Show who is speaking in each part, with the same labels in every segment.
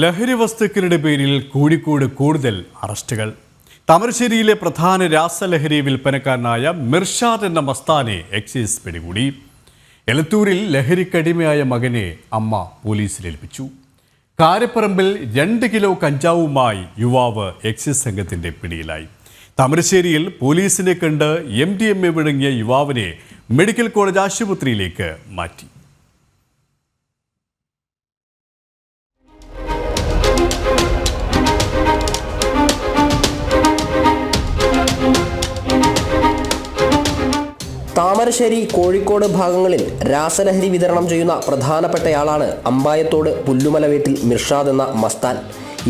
Speaker 1: ലഹരി വസ്തുക്കളുടെ പേരിൽ കോഴിക്കോട് കൂടുതൽ അറസ്റ്റുകൾ. താമരശ്ശേരിയിലെ പ്രധാന രാസലഹരി വിൽപ്പനക്കാരനായ മിർഷാദ് എന്ന മസ്താനെ എക്സൈസ് പിടികൂടി. എലത്തൂരിൽ ലഹരിക്കടിമയായ മകനെ അമ്മ പോലീസിലേൽപ്പിച്ചു കാരപ്പറമ്പിൽ രണ്ട് കിലോ കഞ്ചാവുമായി യുവാവ് എക്സൈസ് സംഘത്തിന്റെ പിടിയിലായി. താമരശ്ശേരിയിൽ പോലീസിനെ കണ്ട് എം ഡി എം എ വിഴുങ്ങിയ യുവാവിനെ മെഡിക്കൽ കോളേജ് ആശുപത്രിയിലേക്ക് മാറ്റി.
Speaker 2: താമരശ്ശേരി കോഴിക്കോട് ഭാഗങ്ങളിൽ രാസലഹരി വിതരണം ചെയ്യുന്ന പ്രധാനപ്പെട്ടയാളാണ് അമ്പായത്തോട് പുല്ലുമല വീട്ടിൽ മിർഷാദ് എന്ന മസ്താൻ.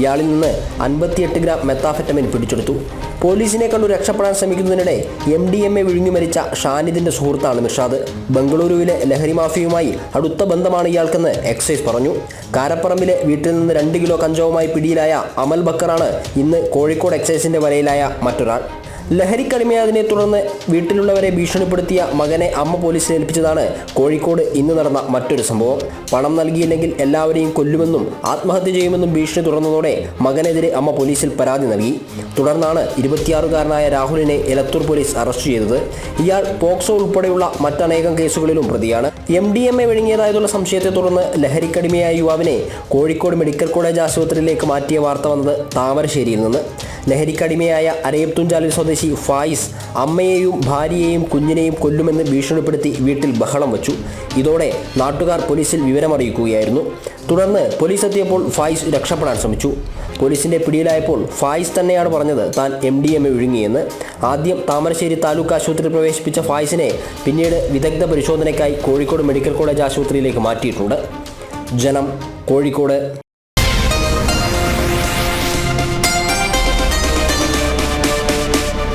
Speaker 2: ഇയാളിൽ നിന്ന് അൻപത്തിയെട്ട് ഗ്രാം മെത്താഫെറ്റമിൻ പിടിച്ചെടുത്തു. പോലീസിനെ കണ്ടു രക്ഷപ്പെടാൻ ശ്രമിക്കുന്നതിനിടെ എം ഡി എം എ വിഴുങ്ങി മരിച്ച ഷാനിദിന്റെ സുഹൃത്താണ് മിർഷാദ്. ബംഗളൂരുവിലെ ലഹരി മാഫിയുമായി അടുത്ത ബന്ധമാണ് ഇയാൾക്കെന്ന് എക്സൈസ് പറഞ്ഞു. കാരപ്പറമ്പിലെ വീട്ടിൽ നിന്ന് രണ്ട് കിലോ കഞ്ചാവുമായി പിടിയിലായ അമൽ ബക്കറാണ് ഇന്ന് കോഴിക്കോട് എക്സൈസിന്റെ വലയിലായ മറ്റൊരാൾ. ലഹരിക്കടിമയായതിനെ തുടർന്ന് വീട്ടിലുള്ളവരെ ഭീഷണിപ്പെടുത്തിയ മകനെ അമ്മ പോലീസിൽ ഏൽപ്പിച്ചതാണ്. കോഴിക്കോട് ഇന്ന് നടന്ന മറ്റൊരു സംഭവം. പണം നൽകിയില്ലെങ്കിൽ എല്ലാവരെയും കൊല്ലുമെന്നും ആത്മഹത്യ ചെയ്യുമെന്നും ഭീഷണി തുടർന്നതോടെ മകനെതിരെ അമ്മ പോലീസിൽ പരാതി നൽകി. തുടർന്നാണ് ഇരുപത്തിയാറുകാരനായ രാഹുലിനെ എലത്തൂർ പോലീസ് അറസ്റ്റ് ചെയ്തത്. ഇയാൾ പോക്സോ ഉൾപ്പെടെയുള്ള മറ്റനേകം കേസുകളിലും പ്രതിയാണ്. എം ഡി എം എ വിഴുങ്ങിയതായതുള്ള സംശയത്തെ തുടർന്ന് ലഹരിക്കടിമയായ യുവാവിനെ കോഴിക്കോട് മെഡിക്കൽ കോളേജ് ആശുപത്രിയിലേക്ക് മാറ്റിയ വാർത്ത വന്നത് താമരശ്ശേരിയിൽ നിന്ന്. ലഹരിക്കടിമയായ അരയപ്തുഞ്ചാലിൽ സ്വദേശി ഫായിസ് അമ്മയെയും ഭാര്യയെയും കുഞ്ഞിനെയും കൊല്ലുമെന്ന് ഭീഷണിപ്പെടുത്തി വീട്ടിൽ ബഹളം വച്ചു. ഇതോടെ നാട്ടുകാർ പോലീസിൽ വിവരമറിയിക്കുകയായിരുന്നു. തുടർന്ന് പോലീസ് എത്തിയപ്പോൾ ഫായിസ് രക്ഷപ്പെടാൻ ശ്രമിച്ചു. പോലീസിന്റെ പിടിയിലായപ്പോൾ ഫായിസ് തന്നെയാണ് പറഞ്ഞത് താൻ എം ഡി എം എ വിഴുങ്ങിയെന്ന്. ആദ്യം താമരശ്ശേരി താലൂക്ക് ആശുപത്രിയിൽ പ്രവേശിപ്പിച്ച ഫായിസിനെ പിന്നീട് വിദഗ്ധ പരിശോധനയ്ക്കായി കോഴിക്കോട് മെഡിക്കൽ കോളേജ് ആശുപത്രിയിലേക്ക് മാറ്റിയിട്ടുണ്ട്. ജനം കോഴിക്കോട്